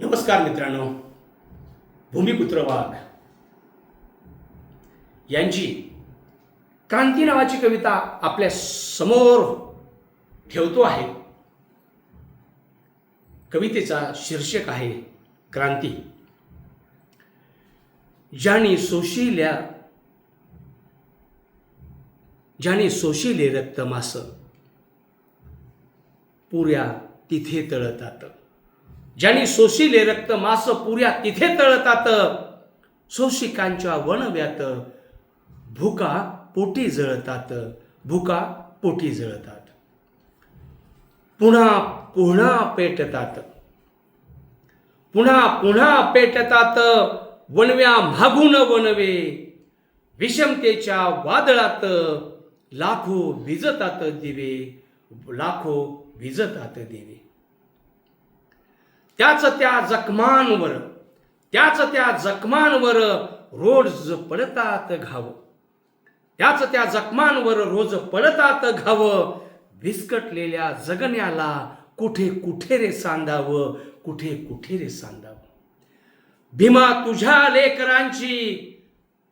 नमस्कार मित्रांनो. भूमिपुत्र वाघ. यांची क्रांती नावाची कविता आपल्यासमोर ठेवतो आहे. कवितेचा शीर्षक आहे क्रांती. ज्याने सोशिल्या ज्याने सोशिले रक्तमास पुऱ्या तिथे तळतात. ज्यांनी सोशिले रक्त मास पुऱ्या तिथे तळतात सोशिकांच्या वणव्यात भुका पोटी जळतात भुका पोटी जळतात. पुन्हा पुन्हा पेटतात. पुन्हा पुन्हा पेटतात वणव्या मागून वनवे. विषमतेच्या वादळात लाखो विजतात दिवे लाखो विजतात दिवे. त्याच त्या जखमांवर त्याच त्या जखमांवर रोज पडतात घाव. त्याच त्या जखमांवर रोज पडतात घाव. विस्कटलेल्या जगण्याला कुठे कुठे रे सांधावं कुठे कुठे रे सांधावं भीमा तुझ्या लेकरांची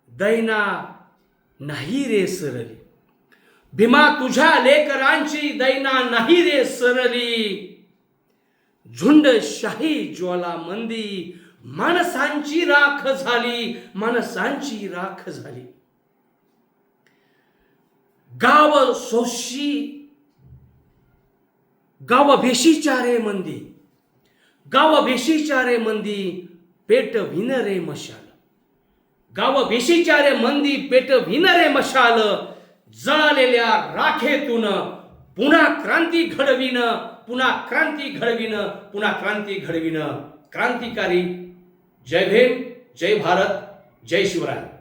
दैना नाही रे सरली. भीमा तुझ्या लेकरांची दैना नाही रे सरली. झुंडशाही ज्वाला मंदी माणसांची राख झाली माणसांची राख झाली. गाव सोशी गाव भेशीचारे मंदी गाव भेशीचारे मंदी पेट भिन रे मशाल. गाव भेशीचारे मंदी पेट भिन रे मशाल जळालेल्या राखेतून पुन्हा क्रांती घडविन पुन्हा क्रांती घडविन पुन्हा क्रांती घडविन. क्रांतिकारी. जय भीम जय भारत जय शिवराय.